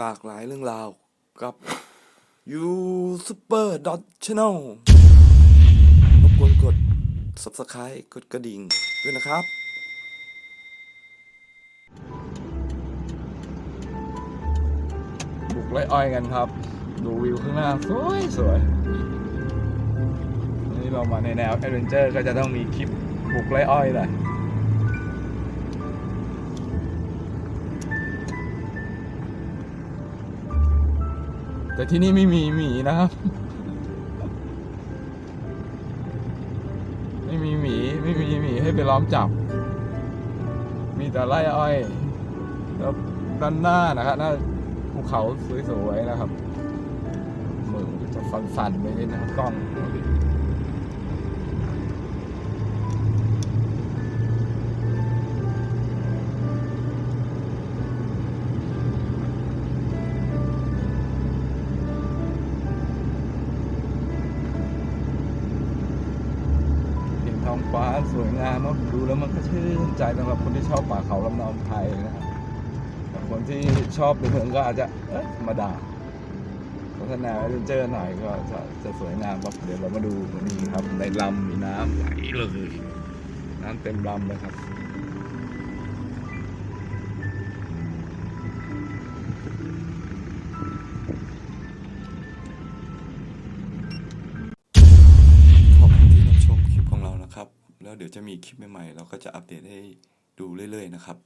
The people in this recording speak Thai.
หลากหลายเรื่องราวกับ You Super Dot Channel รบกวนกด Subscribe กดกระดิ่งด้วยนะครับ บุกไร่อ้อยกันครับ ดูวิวข้างหน้า สวยสวยนี่เรามาในแนวแอดเวนเจอร์ก็จะต้องมีคลิปบุกไร่อ้อยแหละ แต่ที่นี่ไม่มีหมีนะครับ ไม่มีหมีไม่มีหมีให้ไปล้อมจับ มีแต่ไร่อ้อยแล้วด้านหน้านะครับหน้าภูเขาสวยๆนะครับมือจะสั่นๆไปนิดนะครับกล้อง องฟ้าสวยงามเมาะดูแล้วมันก็ชื่นใจสำหรับคนที่ชอบป่าเขาลำนองไทยนะครับแต่คนที่ชอบเดินก็อาจจะเอ๊ะธรรมดาพัฒนาเรนเจอร์หน่อยก็จะจะสวยงามครับเดี๋ยวเรามาดูนี่ครับในลำมีน้ำไหลเลยน้ำเต็มลำเลยครับ แล้วเดี๋ยวจะมีคลิปใหม่ๆ เราก็จะอัปเดตให้ดูเรื่อยๆนะครับ